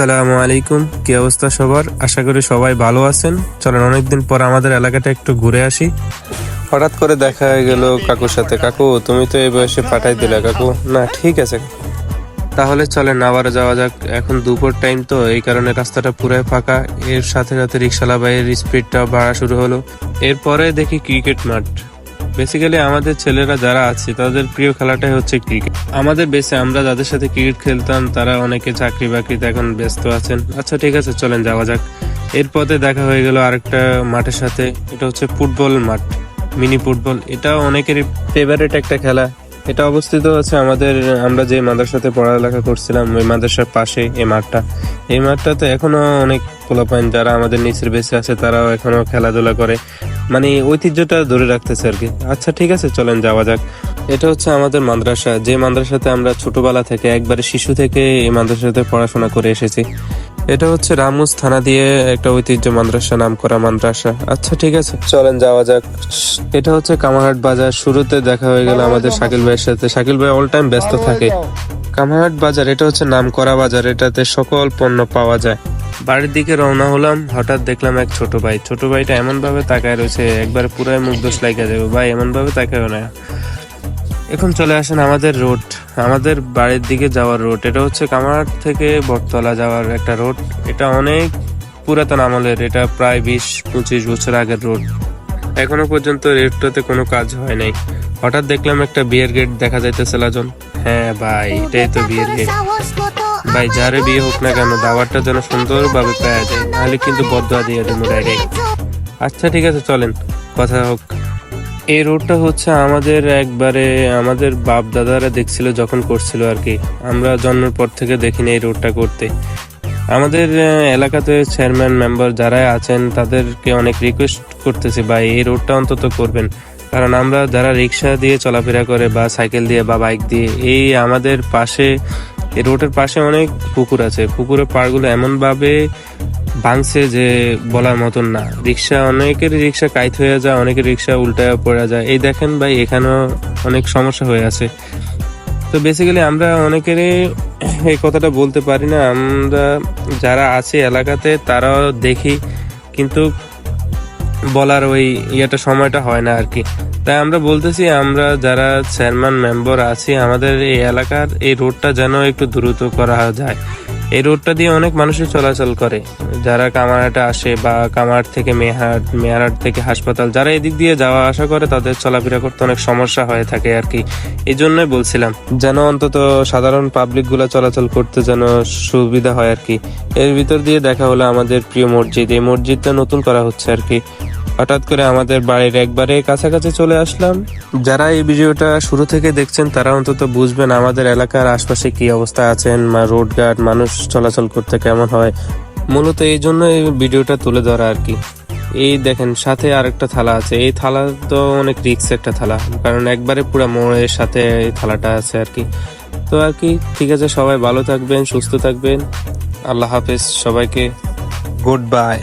আসসালামু আলাইকুম। কি অবস্থা সবার? আশা করি সবাই ভালো আছেন। চলেন অনেকদিন পর আমাদের এলাকাটা একটু ঘুরে আসি। হঠাৎ করে দেখা হয়ে গেল কাকুর সাথে। কাকু তুমি তো এই বয়সে পাঠাই দিলে কাকু। না ঠিক আছে। তাহলে চলেন আবার যাওয়া যাক। এখন দুপুর টাইম তো এই কারণে রাস্তাটা পুরাই ফাঁকা। এর সাথে সাথে রিক্সালা ভাইয়ের স্পিডটা বাড়া শুরু হলো। এরপরে দেখি ক্রিকেট মাঠ। বেসিক্যালি আমাদের ছেলেরা যারা আছে, তাদের প্রিয় খেলাটাই হচ্ছে ক্রিকেট আমাদের বেসে আমরা যাদের সাথে ক্রিকেট খেলতাম, তারা অনেকে চাকরি বাকরিতে এখন ব্যস্ত আছেন। আচ্ছা ঠিক আছে, চলেন যাওয়া যাক। এর পথে দেখা হয়ে গেল আরেকটা মাঠের সাথে। এটা হচ্ছে ফুটবল মাঠ মিনি ফুটবল। এটা অনেকেরই ফেভারিট একটা খেলা। এটা অবস্থিত আছে আমাদের, আমরা যে মাদ্রাসাতে পড়ালেখা করছিলাম, ওই মাদ্রাসার পাশে এই মাঠটা। এই মাঠটাতে এখনও অনেক পোলাপাইন যারা আমাদের নিচের বেসে আছে, তারাও এখনও খেলাধুলা করে। মানে ঐতিহ্যটা ধরে রাখতেছে আর কি। আচ্ছা ঠিক আছে, চলেন, যাওয়া যাক। এটা হচ্ছে আমাদের মাদ্রাসা। যে মাদ্রাসাতে আমরা ছোটবেলা থেকে, একবারে শিশু থেকে এই মাদ্রাসাতে পড়াশোনা করে এসেছি। এটা হচ্ছে রামুস থানা দিয়ে একটা ঐতিহ্য মাদ্রাসা নাম করা মাদ্রাসা। আচ্ছা ঠিক আছে, চলেন, যাওয়া যাক। এটা হচ্ছে কামারহাট বাজার। শুরুতে দেখা হয়ে গেল আমাদের শাকিল ভাইয়ের সাথে। শাকিল ভাই অল টাইম ব্যস্ত থাকে। কামারহাট বাজার, এটা হচ্ছে নামকরা বাজার। এটাতে সকল পণ্য পাওয়া যায়। বাড়ির দিকে রওনা হলাম, হঠাৎ দেখলাম এক ছোট ভাই। ছোট ভাইটা এমন ভাবে তাকায় রয়েছে, একবার পুরাই মুখ দোষ লাগা যাবে ভাই এমন ভাবে তাকায় না। এখন চলে আসেন আমাদের রোড, আমাদের বাড়ির দিকে যাওয়ার রোড। এটা হচ্ছে কামারহাট থেকে বটতলা যাওয়ার একটা রোড। এটা অনেক পুরাতন আমলের, এটা প্রায় বিশ, পঁচিশ বছর আগের রোড। এখনও পর্যন্ত রেডটাতে কোনো কাজ হয় নাই। হঠাৎ দেখলাম একটা বিয়ের গেট দেখা যাইতেছে লাজন। হ্যাঁ ভাই, এটাই তো বিয়ের গেট। ভাই, যারে বিয়ে হোক না কেন দাওয়ারটা যেন সুন্দরভাবে পাওয়া যায়, নাহলে কিন্তু বদয়া দিয়ে দেবো ডাইরেক্ট আচ্ছা ঠিক আছে, চলেন, কথা হোক। এই রোডটা হচ্ছে আমাদের একবারে, আমাদের বাপ দাদারা দেখছিল, যখন করছিল আর কি। আমরা জন্মের পর থেকে দেখিনি এই রোডটা করতে। আমাদের এলাকাতে চেয়ারম্যান মেম্বার যারা আছেন, তাদেরকে অনেক রিকোয়েস্ট করতেছি, ভাই, এই রোডটা অন্তত করবেন। কারণ আমরা যারা রিক্সা দিয়ে চলাফেরা করে বা সাইকেল দিয়ে বা বাইক দিয়ে, এই আমাদের পাশে এই রোডের পাশে অনেক পুকুর আছে। পুকুরের পাড়গুলো এমন ভাবে ভাঙছে যে বলার মতন না। রিক্সা, অনেকের রিক্সা কাইত হয়ে যায়, অনেকের রিক্সা উল্টায় পড়ে যায়। এই দেখেন ভাই, এখানেও অনেক সমস্যা হয়ে আছে। তো বেসিক্যালি আমরা অনেকেরই এই কথাটা বলতে পারি না। আমরা যারা আছে এলাকাতে, তারাও দেখি, কিন্তু বলার ওই ইয়েটা সময়টা হয় না আর কি। তাই আমরা বলতেছি, আমরা যারা চেয়ারম্যান, মেম্বার আছি, আমাদের এই এলাকার এই রোডটা যেন একটু দ্রুত করা যায়। এই রোডটা দিয়ে অনেক মানুষই চলাচল করে। যারা কামারহাটে আসে বা কামারহাট থেকে মেহাট মেহারহাট থেকে হাসপাতাল, যারা এদিক দিয়ে যাওয়া আসা করে, তাদের চলাফেরা করতে অনেক সমস্যা হয়ে থাকে আর কি। এই জন্যই বলছিলাম, যেন অন্তত সাধারণ পাবলিকগুলা চলাচল করতে যেন সুবিধা হয় আর কি। এর ভিতর দিয়ে দেখা হলো আমাদের প্রিয় মসজিদ। এই মসজিদটা নতুন করা হচ্ছে আর কি। হঠাৎ করে আমাদের বাড়ির একবারে কাছাকাছি চলে আসলাম। যারা এই ভিডিওটা শুরু থেকে দেখছেন, তারা অন্তত বুঝবেন আমাদের এলাকার আশপাশে কি অবস্থা আছেন বা রোড গার্ড, মানুষ চলাচল করতে কেমন হয়। মূলত এই জন্য এই ভিডিওটা তুলে ধরা আর কি। এই দেখেন, সাথে আরেকটা থালা আছে। এই থালা তো অনেক রিক্স একটা থালা, কারণ একবারে পুরো মোড়ের সাথে এই থালাটা আছে আর কি। তো আর কি, ঠিক আছে, সবাই ভালো থাকবেন, সুস্থ থাকবেন। আল্লাহ হাফেজ, সবাইকে গুড বাই